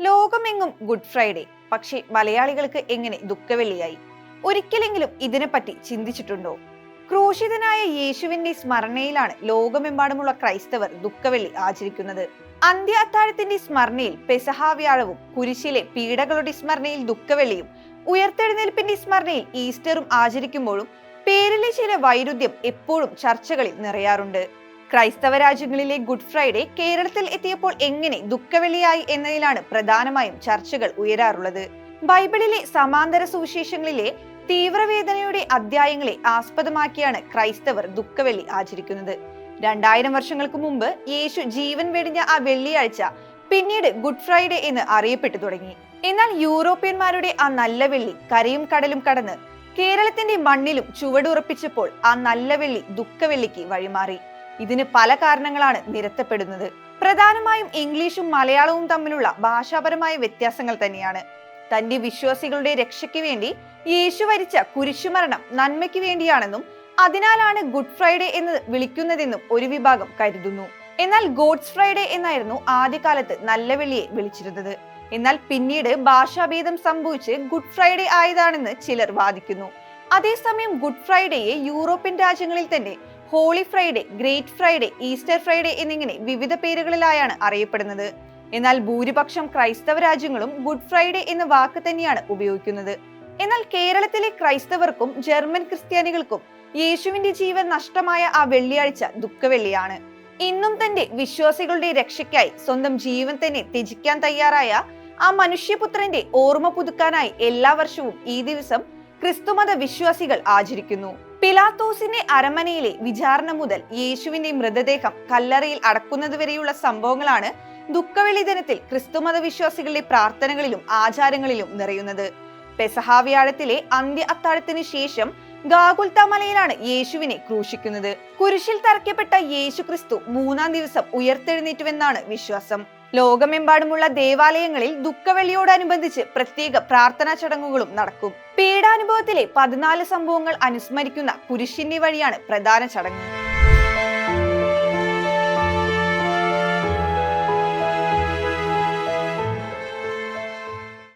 ലോകമെങ്ങും good Friday. പക്ഷേ മലയാളികൾക്ക് എങ്ങനെ ദുഃഖവെള്ളിയായി? ഒരിക്കലെങ്കിലും ഇതിനെപ്പറ്റി ചിന്തിച്ചിട്ടുണ്ടോ? ക്രൂശിതനായ യേശുവിന്റെ സ്മരണയിലാണ് ലോകമെമ്പാടുമുള്ള ക്രൈസ്തവർ ദുഃഖവെള്ളി ആചരിക്കുന്നത്. അന്ത്യ അത്താഴത്തിന്റെ സ്മരണയിൽ പെസഹാവ്യാഴവും കുരിശിലെ പീഡകളുടെ സ്മരണയിൽ ദുഃഖവെള്ളിയും ഉയർത്തെഴുന്നേൽപ്പിന്റെ സ്മരണയിൽ ഈസ്റ്ററും ആചരിക്കുമ്പോഴും പേരിലെ ചില വൈരുദ്ധ്യം എപ്പോഴും ചർച്ചകളിൽ നിറയാറുണ്ട്. ക്രൈസ്തവ രാജ്യങ്ങളിലെ ഗുഡ് ഫ്രൈഡേ കേരളത്തിൽ എത്തിയപ്പോൾ എങ്ങനെ ദുഃഖവെള്ളിയായി എന്നതിലാണ് പ്രധാനമായും ചർച്ചകൾ ഉയരാറുള്ളത്. ബൈബിളിലെ സമാന്തര സുവിശേഷങ്ങളിലെ തീവ്രവേദനയുടെ അധ്യായങ്ങളെ ആസ്പദമാക്കിയാണ് ക്രൈസ്തവർ ദുഃഖവെള്ളി ആചരിക്കുന്നത്. രണ്ടായിരം വർഷങ്ങൾക്ക് മുമ്പ് യേശു ജീവൻ വെടിഞ്ഞ ആ വെള്ളിയാഴ്ച പിന്നീട് ഗുഡ് ഫ്രൈഡേ എന്ന് അറിയപ്പെട്ടു തുടങ്ങി. എന്നാൽ യൂറോപ്യന്മാരുടെ ആ നല്ല വെള്ളി കരയും കടലും കടന്ന് കേരളത്തിന്റെ മണ്ണിലും ചുവടുറപ്പിച്ചപ്പോൾ ആ നല്ല വെള്ളി ദുഃഖവെള്ളിക്ക് വഴിമാറി. ഇതിന് പല കാരണങ്ങളാണ് നിരത്തപ്പെടുന്നത്. പ്രധാനമായും ഇംഗ്ലീഷും മലയാളവും തമ്മിലുള്ള ഭാഷാപരമായ വ്യത്യാസങ്ങൾ തന്നെയാണ്. തന്റെ വിശ്വാസികളുടെ രക്ഷയ്ക്ക് വേണ്ടി യേശു വരിച്ച കുരിശുമരണം നന്മയ്ക്ക് വേണ്ടിയാണെന്നും അതിനാലാണ് ഗുഡ് ഫ്രൈഡേ എന്ന് വിളിക്കുന്നതെന്നും ഒരു വിഭാഗം കരുതുന്നു. എന്നാൽ ഗോഡ്സ് ഫ്രൈഡേ എന്നായിരുന്നു ആദ്യകാലത്ത് നല്ല വെള്ളിയെ വിളിച്ചിരുന്നത്. എന്നാൽ പിന്നീട് ഭാഷാഭേദം സംഭവിച്ച് ഗുഡ് ഫ്രൈഡേ ആയതാണെന്ന് ചിലർ വാദിക്കുന്നു. അതേസമയം ഗുഡ് ഫ്രൈഡേയെ യൂറോപ്യൻ രാജ്യങ്ങളിൽ തന്നെ Holy Friday Great Friday Easter Friday എന്നിങ്ങനെ വിവിധ പേരുകളിലായാണ് അറിയപ്പെടുന്നത്. എന്നാൽ ഭൂരിപക്ഷം ക്രൈസ്തവ രാജ്യങ്ങളും ഗുഡ് ഫ്രൈഡേ എന്ന വാക്ക് തന്നെയാണ് ഉപയോഗിക്കുന്നത്. എന്നാൽ കേരളത്തിലെ ക്രൈസ്തവർക്കും ജർമ്മൻ ക്രിസ്ത്യാനികൾക്കും യേശുവിന്റെ ജീവൻ നഷ്ടമായ ആ വെള്ളിയാഴ്ച ദുഃഖവെള്ളിയാണ്. ഇന്നും തന്റെ വിശ്വാസികളുടെ രക്ഷയ്ക്കായി സ്വന്തം ജീവൻ തന്നെ ത്യജിക്കാൻ തയ്യാറായ ആ മനുഷ്യപുത്രന്റെ ഓർമ്മ പുതുക്കാനായി എല്ലാ വർഷവും ഈ ദിവസം ക്രിസ്തുമത വിശ്വാസികൾ ആചരിക്കുന്നു. പിലാത്തോസിന്റെ അരമനയിലെ വിചാരണ മുതൽ യേശുവിന്റെ മൃതദേഹം കല്ലറയിൽ അടക്കുന്നതുവരെയുള്ള സംഭവങ്ങളാണ് ദുഃഖവെളി ദിനത്തിൽ ക്രിസ്തുമത വിശ്വാസികളുടെ പ്രാർത്ഥനകളിലും ആചാരങ്ങളിലും നിറയുന്നത്. പെസഹാവ്യാഴത്തിലെ അന്ത്യ അത്താഴത്തിന് ശേഷം ഗാഗുൽത്ത മലയിലാണ് യേശുവിനെ ക്രൂശിക്കുന്നത്. കുരിശിൽ തറയ്ക്കപ്പെട്ട യേശു ക്രിസ്തു മൂന്നാം ദിവസം ഉയർത്തെഴുന്നേറ്റുവെന്നാണ് വിശ്വാസം. ലോകമെമ്പാടുമുള്ള ദേവാലയങ്ങളിൽ ദുഃഖവെള്ളിയോടനുബന്ധിച്ച് പ്രത്യേക പ്രാർത്ഥനാ ചടങ്ങുകളും നടക്കും. പീഡാനുഭവത്തിലെ പതിനാല് സംഭവങ്ങൾ അനുസ്മരിക്കുന്ന കുരിശിന്റെ വഴിയാണ് പ്രധാന ചടങ്ങ്.